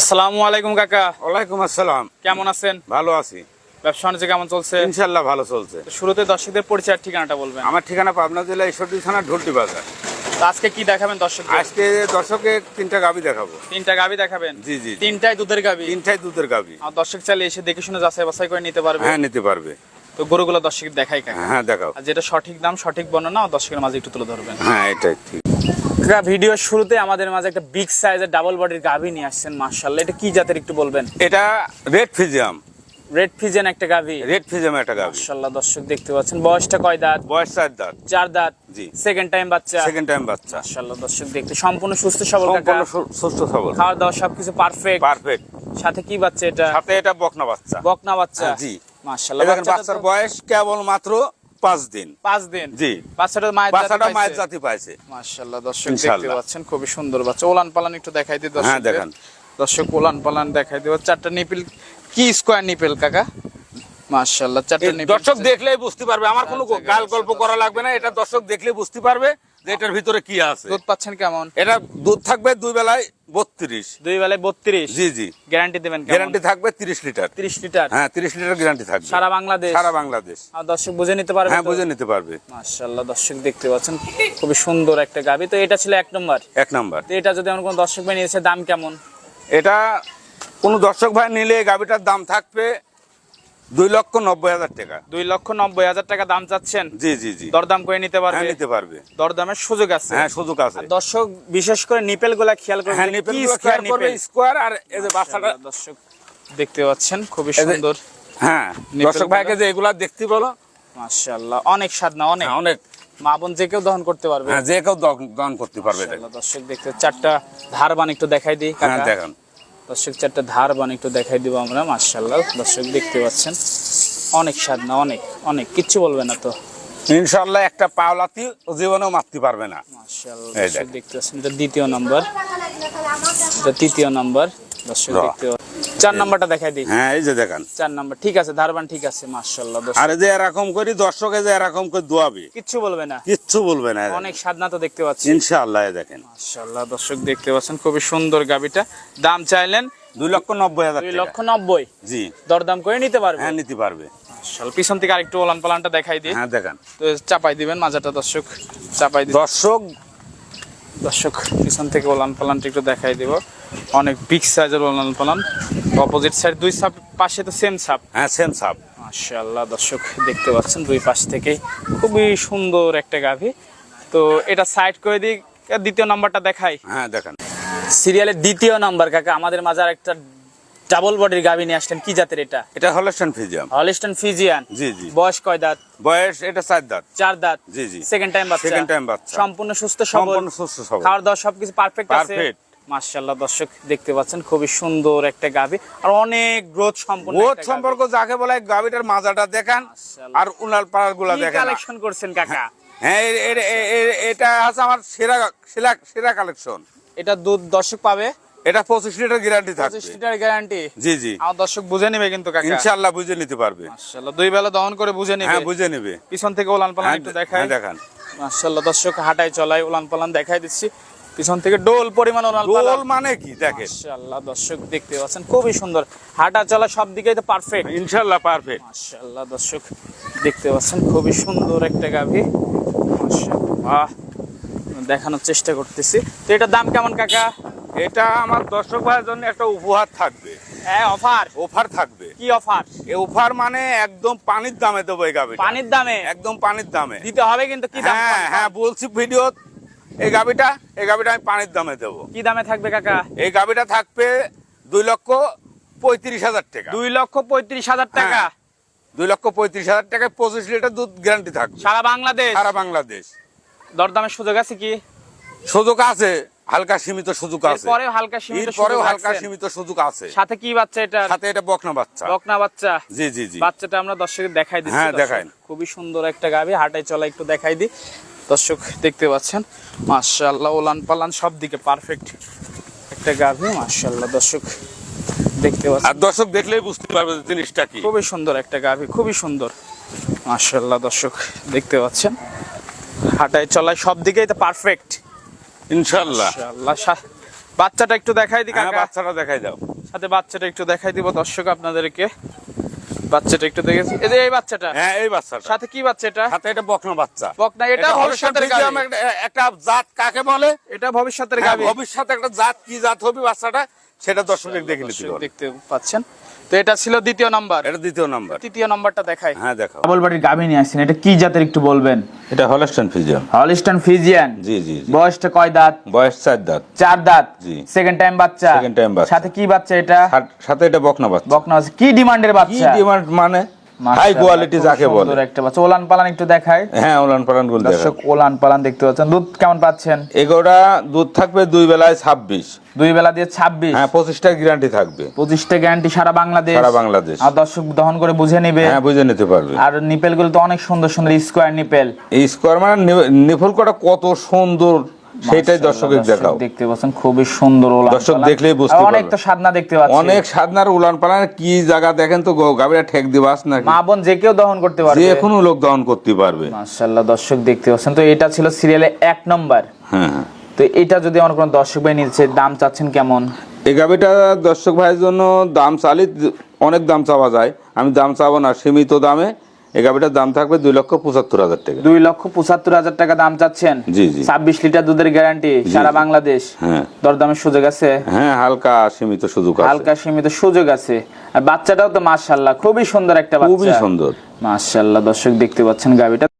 আসসালামু আলাইকুম কাকা। ওয়ালাইকুম আসসালাম। কেমন আছেন? ভালো আছি। ব্যবসা বাণিজ্য কেমন চলছে? ইনশাল্লাহ ভালো চলছে। শুরুতে দর্শকদের পরিচয় ঠিকানাটা বলবেন। আমার ঠিকানা পাবনা জেলা ঈশ্বরদী থানা ঢুলটি বাজার। আজকে কি দেখাবেন দর্শক আজকে দর্শকে তিনটা গাবি দেখাবো। তিনটা গাবি দেখাবেন? জি, জি। তিনটাই দুধের গাবি? তিনটাই দুধের গাবি। আর দর্শক চাইলে এসে দেখে শুনে যাচাই বাছাই করে নিতে পারবে। হ্যাঁ নিতে পারবে। তো গরুগুলো দর্শক দেখাই হ্যাঁ দেখাও। আর যেটা সঠিক দাম সঠিক বর্ণনা দর্শকের মাঝে একটু তুলে ধরবেন। হ্যাঁ এটাই ঠিক। কাকা ভিডিওর শুরুতে আমাদের মাঝে একটা বিগ সাইজের ডাবল বডির গাভি নিয়ে আসছেন মার্শাল্লাহ এটা কি জাতের একটু বলবেন? এটা রেড ফিজিয়াম রেড ফিজেন একটা গাভি। রেড ফিজিয়াম একটা গাবি মার্শাল্লাহ দর্শক দেখতে পাচ্ছেন। বয়সটা কয় দাঁত? বয়স চার দাঁত। চার দাঁত। জি। সেকেন্ড টাইম বাচ্চা। সেকেন্ড টাইম বাচ্চা। মাশাআল্লাহ দর্শক দেখতে। সম্পূর্ণ সুস্থ সবল কাকা। সম্পূর্ণ সুস্থ সবল। খাওয়া দাওয়া সবকিছু পারফেক্ট পারফেক্ট সাথে কি বাচ্চা এটা? সাথে এটা বকনা বাচ্চা। বকনা বাচ্চা। হ্যাঁ, জি। মাশাআল্লাহ এবার বাচ্চার বয়স কেবল মাত্র পাঁচ দিন। পাঁচ দিন। জি। বাচ্চাটা মায়ের বাচ্চাটা মায়ের জাতি পাইছে। মাশাআল্লাহ দর্শক দেখতে পাচ্ছেন খুবই সুন্দর বাচ্চা। ওলান পালান একটু দেখাই দিই দর্শক হ্যাঁ, দেখান। দর্শক ওলান পালান দেখাই দিই। চারটা নিপিল কি স্কোয়ার নিপিল কাকা? মাশাআল্লাহ চারটা নিপিল দর্শক দেখলেই বুঝতে পারবে। আমার কোনো আচ্ছা, গাল আচ্ছা, গল্প করা লাগবে না। এটা দর্শক দেখলেই বুঝতে পারবে। যে এটার ভিতরে কি আছে? দুধ পাচ্ছেন কেমন? এটা দুধ থাকবে দুই বেলায় বত্রিশ। দুই বেলায় বত্রিশ? জি জি। গ্যারান্টি দেবেন গ্যারান্টি থাকবে তিরিশ লিটার। তিরিশ লিটার? হ্যাঁ তিরিশ লিটার গ্যারান্টি থাকবে। সারা বাংলাদেশ? সারা বাংলাদেশ। দর্শক বুঝে নিতে পারবে হ্যাঁ বুঝে নিতে পারবে। মাশাআল্লাহ দর্শক দেখতে পাচ্ছেন খুবই সুন্দর একটা গাবি। তো এটা ছিল এক নম্বর? এক নম্বর। তো এটা যদি এমন কোনো দর্শক ভাই নিয়েছে দাম কেমন? এটা কোনো দর্শক ভাই নিলে গাবিটার দাম থাকবে দুই লক্ষ নব্বই হাজার টাকা। দুই লক্ষ নব্বই হাজার টাকা দাম চাচ্ছেন? জি জি জি। দরদাম করে নিতে হ্যাঁ পারবে নিতে পারবে। দরদামের সুযোগ আছে? হ্যাঁ সুযোগ আছে। দর্শক বিশেষ করে নিপেলগুলা খেয়াল করবে হ্যাঁ নিপেল খেয়াল করবে স্কোয়ার আর এই যে বাচ্চাটা দর্শক দেখতে পাচ্ছেন খুবই সুন্দর। হ্যাঁ দর্শক ভাইকে যে এগুলা দেখতে বলো। মাশাআল্লাহ অনেক স্বাদ না অনেক? হ্যাঁ অনেক। মা বোন যে কেউ দহন করতে পারবে। হ্যাঁ যে কেউ দহন- করতে পারবে দর্শক দেখতে চারটা ধার বান একটু দেখাই দিই হ্যাঁ। দেখান। দর্শক চারটা ধার বান একটু দেখাই দিব আমরা মার্শাল্লাহ দর্শক দেখতে পাচ্ছেন। অনেক স্বাদ না অনেক অনেক। কিচ্ছু বলবে না তো? ইনশাল্লাহ একটা পাওলাতি ও জীবনেও মারতে পারবে না। মার্শাল্লাহ দর্শক দেখতে পাচ্ছেন। এটা দ্বিতীয় নম্বর। এটা তৃতীয় নম্বর। দর্শক। দেখতে চার নাম্বারটা দেখাই দিই। হ্যাঁ এই যে দেখান। চার নাম্বার। ঠিক আছে ধারবান ঠিক আছে দর্শক। আর যে এরকম করি দর্শকে যে এরকম করে দোয়াবে। কিচ্ছু বলবে না। কিচ্ছু বলবে না অনেক স্বাদ না তো দেখতে পাচ্ছি। ইনশাআল্লাহ দেখেন। মার্শাল্লাহ দর্শক দেখতে পাচ্ছেন খুবই সুন্দর গাবিটা। দাম চাইলেন দুই লক্ষ নব্বই হাজার দুই লক্ষ নব্বই। জি। দরদাম করে নিতে পারবে? হ্যাঁ নিতে পারবে। পিছন থেকে আরেকটু ওলান পালানটা দেখাই দিই। হ্যাঁ দেখান। তো চাপাই দিবেন মাজাটা দর্শক চাপাই দিবেন। দর্শক দর্শক পিছন থেকে ওলান পালানটা একটু দেখাই দেব। অনেক বিগ সাইজের ওলান পালান। অপোজিট সাইড দুই সাপ পাশে তো সেম সাপ হ্যাঁ সেম সাপ মাশাআল্লাহ দর্শক দেখতে পাচ্ছেন দুই পাশ থেকে খুবই সুন্দর একটা গাভী। তো এটা সাইড করে দিই দ্বিতীয় নাম্বারটা দেখাই। হ্যাঁ দেখান। সিরিয়ালের দ্বিতীয় নাম্বার কাকা আমাদের মাঝে আর একটা ডাবল বডির গাভী নিয়ে আসলেন কি জাতের এটা? এটা হলস্টান ফিজিয়াম। Holstein Friesian? জি জি। বয়স কয় দাঁত? বয়স এটা চার দাঁত। চার দাঁত? জি, জি। সেকেন্ড টাইম বাচ্চা? Second time বাচ্চা। সম্পূর্ণ সুস্থ সবল? সম্পূর্ণ সুস্থ সবল। খাওয়ার দাওয়া সবকিছু পারফেক্ট আছে? Perfect। মাশাআল্লাহ দর্শক দেখতে পাচ্ছেন খুবই সুন্দর একটা গাভী। আর অনেক গ্রোথ সম্পন্ন একটা সম্পর্ক যাকে বলে গাবিটার মাজাটা দেখান আর উনাল পাড়ারগুলা গাভী। কালেকশন করছেন কাকা? হ্যাঁ এ- এটা আছে আমার সেরা সেরা সেরা কালেকশন এটা দুধ দর্শক পাবে? এটা পঁচিশ লিটার গ্যারান্টি পঁচিশ থাকবে লিটার গ্যারান্টি জি জি। আমার দর্শক বুঝে নেবে কিন্তু কাকা। ইনশাআল্লাহ বুঝে নিতে পারবে। মাশাআল্লাহ দুই বেলা দহন করে বুঝে নেবে। হ্যাঁ বুঝে নেবে। পিছন থেকে উলান পালান হ্যাঁ একটু দে- দেখাই। হ্যাঁ, দেখান। মাশাআল্লাহ দর্শক হাঁটায় চলাই উলান পালান দেখাই দিচ্ছি। পিছন থেকে ডোল পরিমাণ উলান পালান। দোল মানে কি? দেখেন। মাশাআল্লাহ দর্শক দেখতে পাচ্ছেন খুবই সুন্দর। হাঁটা চলা সব দিকেই তো পারফেক্ট ইনশাআল্লাহ পারফেক্ট মাশাআল্লাহ দর্শক দেখতে পাচ্ছেন খুবই সুন্দর একটা গাভী। মাশাআল্লাহ দেখানোর চেষ্টা করতেছি। তো এটার দাম কেমন কাকা? এটা আমার দর্শক ভাইয়ের জন্য একটা উপহার থাকবে। হ্যাঁ অফার অফার থাকবে। কি অফার এই অফার মানে একদম পানির দামে দেবো এই গাবিটা। পানির দামে? একদম পানির দামে। দিতে হবে কিন্তু কি দাম? হ্যাঁ হ্যাঁ বলছি ভিডিও এই গাবিটা এই গাবিটা আমি পানির দামে দেবো। কি দামে থাকবে কাকা? এই গাবিটা থাকবে দুই লক্ষ পঁয়ত্রিশ হাজার টাকা। দুই লক্ষ পঁয়ত্রিশ হাজার টাকা? দুই লক্ষ পঁয়ত্রিশ হাজার টাকায় পঁচিশ লিটার দুধ গ্যারান্টি থাকবে। সারা বাংলাদেশ? সারা বাংলাদেশ। দরদামের সুযোগ আছে কি? সুযোগ আছে। হালকা সীমিত সুযোগ আছে। এরপরেও হালকা সীমিত সুযোগ হালকা সীমিত সুযোগ আছে। সাথে কি বাচ্চা এটা সাথে এটা বকনা বাচ্চা। বকনা বাচ্চা? জি জি জি। বাচ্চাটা আমরা দর্শকের দেখাই দিচ্ছি হ্যাঁ। দেখাইন। খুবই সুন্দর একটা গাভী হাটায় চলা একটু দেখাই দিই। দর্শক দেখতে পাচ্ছেন? মাশাআল্লাহ ওলান পালান সব দিকে পারফেক্ট একটা গাভী মাশাআল্লাহ দর্শক দেখতে পাচ্ছেন? আর দর্শক দেখলেই বুঝতে পারবে যে জিনিসটা কি। খুবই সুন্দর একটা গাভী খুবই সুন্দর। মাশাআল্লাহ দর্শক দেখতে পাচ্ছেন? হাটায় চলায় সব দিকেই তো পারফেক্ট ইনশাল্লাহ বাচ্চাটা একটু দেখাই দিই হ্যাঁ কাকা। বাচ্চাটা দেখাই দাও। সাথে বাচ্চাটা একটু দেখাই দিব দর্শক আপনাদেরকে। বাচ্চাটা একটু দেখেছি। এই যে এই বাচ্চাটা। হ্যাঁ এই বাচ্চাটা। সাথে কি বাচ্চা এটা? সাথে এটা বকনা বাচ্চা। বকনা এটা ভবিষ্যতের গাবি। একটা জাত কাকে বলে? এটা ভবিষ্যতের গাবি। গাভী ভবিষ্যতে একটা জাত কি জাত হবে বাচ্চাটা? সেটা দর্শকের দেখে নিতে দর্শক দেখতে পাচ্ছেন। তো এটা ছিল দ্বিতীয় নাম্বার। এটা দ্বিতীয় নাম্বার। তৃতীয় নাম্বারটা দেখাই। হ্যাঁ দেখো ডাবলবাড়ির গাভী নিয়ে আসছেন। এটা কি জাতের একটু বলবেন? এটা হলস্টন ফিজিয়ান। Holstein Friesian? জি জি জি। বয়সটা কয় দাঁত? বয়স চার দাঁত। চার দাঁত? জি। সেকেন্ড টাইম বাচ্চা? সেকেন্ড টাইম বাচ্চা। সাথে কি বাচ্চা এটা? সাথে এটা বকনা বাচ্চা। বকনা বাচ্চা। কি ডিমান্ডের বাচ্চা? কি ডিমান্ড মানে? হাই কোয়ালিটি যাকে বলে। সুন্দর একটা বাচ্চা। ওলান পালান একটু দেখায় হ্যাঁ উলান পালানগুলো দর্শক ওলান পালান দেখতে পাচ্ছেন। দুধ কেমন পাচ্ছেন? এগুলোটা দুধ থাকবে দুই বেলায় ছাব্বিশ। দুই বেলা দিয়ে ছাব্বিশ। হ্যাঁ পঁচিশটার গ্যারান্টি থাকবে। পঁচিশটা গ্যারান্টি সারা বাংলাদেশ। সারা বাংলাদেশ। আর দর্শক দহন করে বুঝে নিবে। হ্যাঁ বুঝে নিতে পারবে। আর নিপেলগুলো তো অনেক সুন্দর সুন্দর স্কোয়ার নিপেল। এই স্কোয়ার মানে নিফল কটা কত সুন্দর সেটাই দর্শকের দর্শক দেখাও। দেখতে পাচ্ছেন খুবই সুন্দর ওলান দর্শক। দেখলেই বুঝতে অনেক তো সাধনা দেখতে পাচ্ছি। অনেক সাধনার উলান পালান কি জায়গা দেখেন তো গাভীরা ঠেক দিবাস নাকি? মা বোন যে কেউ দহন করতে পারবে। যে কোনো লোক দহন করতে পারবে। মাশাআল্লাহ দর্শক দেখতে পাচ্ছেন। তো এটা ছিল সিরিয়ালে এক নম্বর। হ্যাঁ হ্যাঁ। তো এটা যদি আমার কোনো দর্শক ভাই নিচ্ছে দাম চাচ্ছেন কেমন? এই গাভিটা দর্শক ভাইয়ের জন্য দাম চালি অনেক দাম চাওয়া যায়। আমি দাম চাবো না সীমিত দামে এই গাভিটার দাম থাকবে দুই লক্ষ পঁচাত্তর হাজার টাকা। দুই লক্ষ পঁচাত্তর হাজার টাকা দাম চাচ্ছেন? জি, জি। ছাব্বিশ লিটার দুধের গ্যারান্টি সারা বাংলাদেশ? হ্যাঁ। দরদামের সুযোগ আছে? হ্যাঁ হালকা সীমিত সুযোগ আছে। হালকা সীমিত সুযোগ আছে। আর বাচ্চাটাও তো মাশাল্লাহ খুবই সুন্দর একটা বাচ্চা। খুবই সুন্দর। মাশাল্লাহ দর্শক দেখতে পাচ্ছেন গাভিটা।